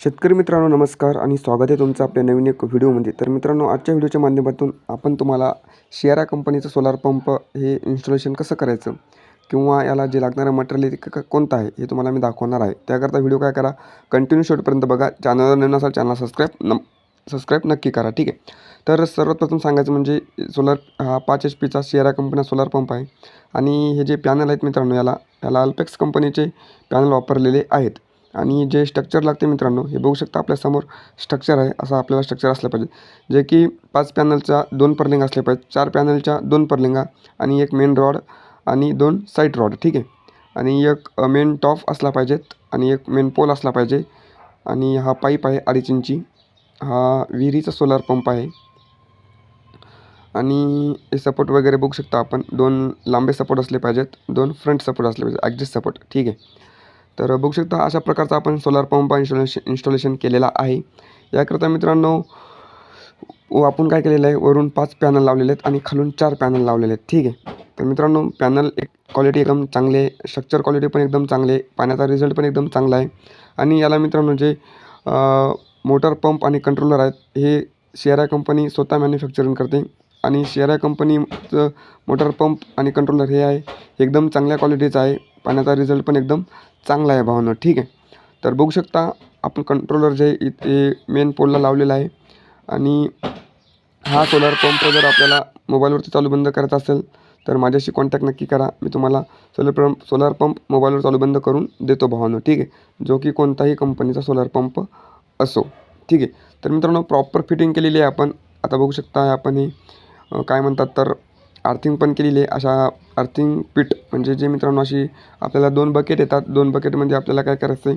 शेतकरी मित्रांनो नमस्कार आणि स्वागत आहे तुमचं आपल्या नवीन एक व्हिडिओमध्ये. तर मित्रांनो आजच्या व्हिडिओच्या माध्यमातून आपण तुम्हाला शियारा कंपनीचं सोलार पंप हे इन्स्टॉलेशन कसं करायचं? किंवा याला जे लागणारं मटेरियल आहे ते कोणतं आहे? हे तुम्हाला मी दाखवणार आहे. त्याकरता व्हिडिओ काय करा? कंटिन्यू शेवटपर्यंत बघा. चॅनलवर नवीन असाल चॅनल सबस्क्राईब न सबस्क्राईब नक्की करा ठीक आहे? तर सर्वात प्रथम सांगायचं म्हणजे सोलार हा पाच एच पीचा शियारा कंपनीचा सोलार पंप आहे. आणि हे जे पॅनल आहेत मित्रांनो याला याला अल्पेक्स कंपनीचे पॅनल वापरलेले आहेत. आणि जे स्ट्रक्चर लागते मित्रांनो हे बघू शकता आपल्यासमोर स्ट्रक्चर आहे असं आपल्याला स्ट्रक्चर असलं पाहिजे. जे की पाच पॅनलच्या दोन पर्लिंग असले पाहिजे. चार पॅनलच्या दोन पर्लिंगा आणि एक मेन रॉड आणि दोन साईड रॉड ठीक आहे? आणि एक मेन टॉप असला पाहिजेत आणि एक मेन पोल असला पाहिजे. आणि हा पाईप आहे अडीच इंची. हा विहिरीचा सोलार पंप आहे. आणि हे सपोर्ट वगैरे बघू शकता आपण. दोन लांबे सपोर्ट असले पाहिजेत. दोन फ्रंट सपोर्ट असले पाहिजे ॲक्झिस्ट सपोर्ट ठीक आहे? तर बघू शकता अशा प्रकारचा आपण सोलार पंप इन्स्टॉलेशन इन्स्टॉलेशन केलेला आहे. याकरता मित्रांनो आपण काय केलेलं आहे? वरून पाच पॅनल लावलेले आहेत आणि खालून चार पॅनल लावलेले आहेत. ठीक आहे. तर मित्रांनो पॅनल एक क्वालिटी एकदम चांगले स्ट्रक्चर क्वालिटी पण एकदम चांगले पाण्याचा रिझल्ट पण एकदम चांगला आहे. आणि याला मित्रांनो जे मोटर पंप आणि कंट्रोलर आहेत हे शेरा कंपनी स्वतः मॅन्युफॅक्चरिंग करते. आणि शेरा कंपनीचं मोटर पंप आणि कंट्रोलर हे आहे एकदम चांगल्या क्वालिटीचं आहे. पाण्याचा रिझल्ट पण एकदम चांगला आहे भावानं. ठीक आहे. तर बघू शकता आपण कंट्रोलर जे इथे मेन पोलला लावलेला आहे. आणि हा सोलार पंप जर आपल्याला मोबाईलवरती चालू बंद करायचा असेल तर माझ्याशी कॉन्टॅक्ट नक्की करा. मी तुम्हाला सोलर पंप सोलार पंप मोबाईलवर चालू बंद करून देतो भावानं. ठीक आहे. जो की कोणताही कंपनीचा सोलार पंप असो. ठीक आहे. तर मित्रांनो प्रॉपर फिटिंग केलेली आहे आपण. आता बघू शकता आपण हे काय म्हणतात तर अर्थिंग पण केलेली आहे. अशा अर्थिंग पीठ म्हणजे जे मित्रांनो अशी आपल्याला दोन बकेट येतात. दोन बकेटमध्ये आपल्याला काय करायचं आहे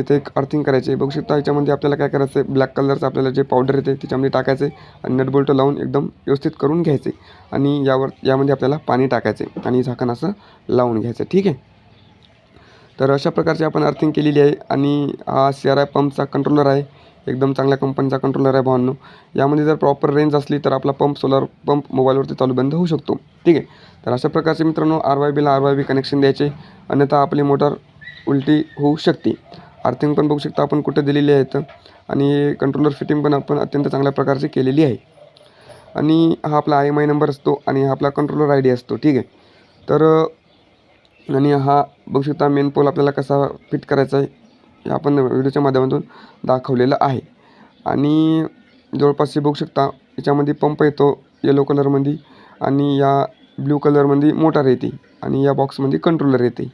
इथे एक अर्थिंग करायची आहे बघू शकता याच्यामध्ये आपल्याला काय करायचं आहे ब्लॅक कलरचं आपल्याला जे पावडर येते त्याच्यामध्ये टाकायचं आहे आणि नट बोल्ट लावून एकदम व्यवस्थित करून घ्यायचे आणि यावर यामध्ये आपल्याला पाणी टाकायचे आणि झाकण असं लावून घ्यायचं ठीक आहे? तर अशा प्रकारची आपण अर्थिंग केलेली आहे. आणि हा सी आर आय पंपचा कंट्रोलर आहे. एकदम चांगल्या कंपनीचा कंट्रोलर आहे भावांनो. यामध्ये जर प्रॉपर रेंज असली तर आपला पंप सोलर पंप मोबाईलवरती चालू बंद होऊ शकतो. ठीक आहे? तर अशा प्रकारचे मित्रांनो आर वाय बीला आर वाय बी कनेक्शन द्यायचे. अन्यथा आपली मोटर उलटी होऊ शकते. अर्थिंग पण बघू शकता आपण कुठे दिलेली आहेत आणि कंट्रोलर फिटिंग पण आपण अत्यंत चांगल्या प्रकारची केलेली आहे. आणि हा आपला आय एम आय नंबर असतो आणि हा आपला कंट्रोलर आय डी असतो. ठीक आहे? तर आणि हा बघू शकता मेन पोल आपल्याला कसा फिट करायचा आहे. हे आपण व्हिडिओच्या माध्यमातून दाखवलेलं आहे. आणि जवळपास हे बघू शकता याच्यामध्ये पंप येतो येलो कलरमध्ये आणि या ब्ल्यू कलरमध्ये मोटार येते आणि या बॉक्समध्ये कंट्रोलर येते.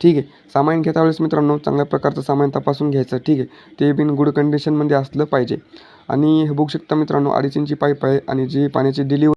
ठीक आहे. सामान घेता वेळेस मित्रांनो चांगल्या प्रकारचं सामान तपासून घ्यायचं. ठीक आहे. ते बिन गुड कंडिशनमध्ये असलं पाहिजे. आणि हे बघू शकता मित्रांनो अडीच इंची पाईप आहे आणि जी पाण्याची डिलिव्हरी